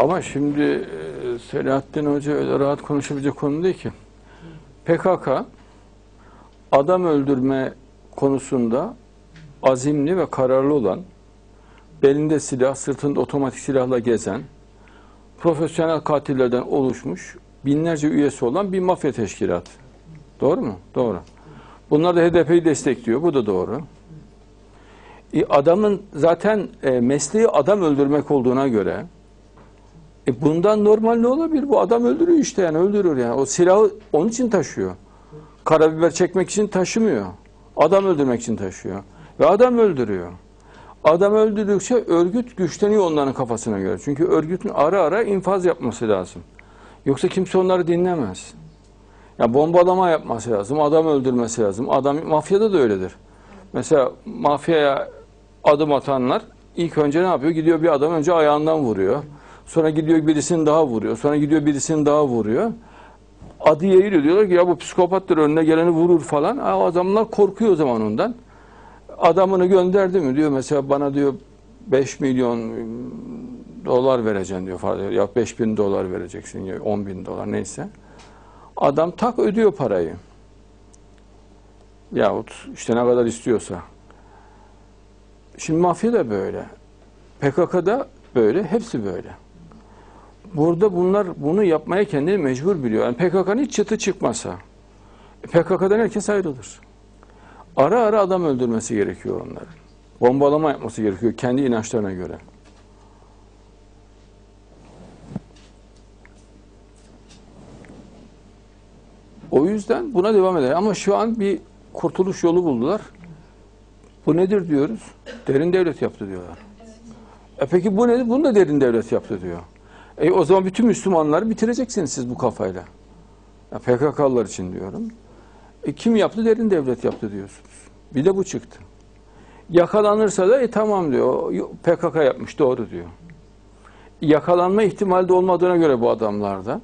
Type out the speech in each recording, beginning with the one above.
Ama şimdi e, Selahattin Hoca öyle rahat konuşabilecek konu değil ki. PKK adam öldürme konusunda azimli ve kararlı olan, belinde silah, sırtında otomatik silahla gezen, profesyonel katillerden oluşmuş, binlerce üyesi olan bir mafya teşkilatı. Doğru mu? Doğru. Bunlar da HDP'yi destekliyor. Bu da doğru. E, adamın zaten e, mesleği adam öldürmek olduğuna göre e, bundan normal ne olabilir? Bu adam öldürüyor işte yani öldürür yani. O silahı onun için taşıyor. Karabiber çekmek için taşımıyor. Adam öldürmek için taşıyor. Ve adam öldürüyor. Adam öldürdükçe örgüt güçleniyor onların kafasına göre. Çünkü örgütün ara ara infaz yapması lazım. Yoksa kimse onları dinlemez. Ya bombalama yapması lazım, adam öldürmesi lazım. Adam mafyada da öyledir. Mesela mafyaya adım atanlar ilk önce ne yapıyor? Gidiyor bir adam önce ayağından vuruyor. Sonra gidiyor birisini daha vuruyor. Sonra gidiyor birisini daha vuruyor. Adı yayılıyor. Diyorlar ki ya bu psikopattır önüne geleni vurur falan. Ha, o adamlar korkuyor o zaman ondan. Adamını gönderdi mi diyor mesela bana diyor 5 milyon dolar vereceksin diyor. Ya 5 bin dolar vereceksin ya 10 bin dolar neyse. Adam tak ödüyor parayı. Yahut işte ne kadar istiyorsa. Şimdi mafya da böyle. PKK'da böyle, hepsi böyle. Burada bunlar bunu yapmaya kendini mecbur biliyor. Yani PKK'nın hiç çıtı çıkmasa, PKK'dan herkes ayrılır. Ara ara adam öldürmesi gerekiyor onların. Bombalama yapması gerekiyor kendi inançlarına göre. O yüzden buna devam eder. Ama şu an bir kurtuluş yolu buldular. Bu nedir diyoruz? Derin devlet yaptı diyorlar. E peki bu nedir? Bunu da derin devlet yaptı diyor. E o zaman bütün Müslümanları bitireceksiniz siz bu kafayla. Ya PKK'lılar için diyorum. E kim yaptı? Derin devlet yaptı diyorsunuz. Bir de bu çıktı. Yakalanırsa da e tamam diyor. PKK yapmış doğru diyor. Yakalanma ihtimali de olmadığına göre bu adamlarda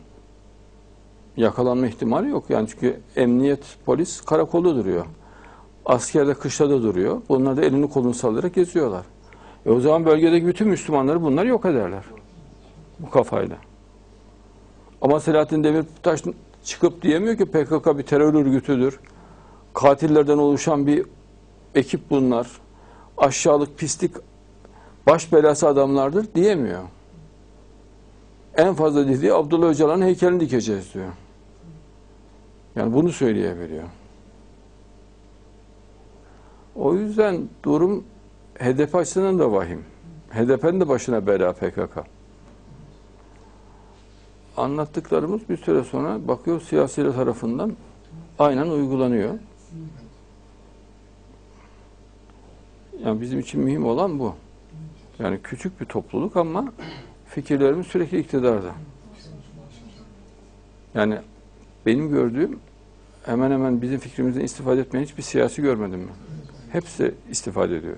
yakalanma ihtimali yok. Yani çünkü emniyet, polis karakolda duruyor. Asker de kışlada duruyor. Bunlar da elini kolunu sallayarak geziyorlar. E o zaman bölgedeki bütün Müslümanları bunlar yok ederler. Bu kafayla. Ama Selahattin Demirtaş çıkıp diyemiyor ki PKK bir terör örgütüdür. Katillerden oluşan bir ekip bunlar. Aşağılık, pislik, baş belası adamlardır diyemiyor. En fazla dediği Abdullah Öcalan'ın heykelini dikeceğiz diyor. Yani bunu söyleyebiliyor. O yüzden durum HDP açısından da vahim. HDP'nin de başına bela PKK. Anlattıklarımız bir süre sonra bakıyor siyasiler tarafından aynen uygulanıyor. Yani bizim için mühim olan bu. Yani küçük bir topluluk ama fikirlerimiz sürekli iktidarda. Yani benim gördüğüm hemen hemen bizim fikrimizden istifade etmeyen hiçbir siyasi görmedim ben. Hepsi istifade ediyor.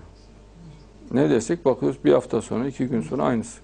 Ne desek bakıyoruz bir hafta sonra, iki gün sonra aynısı.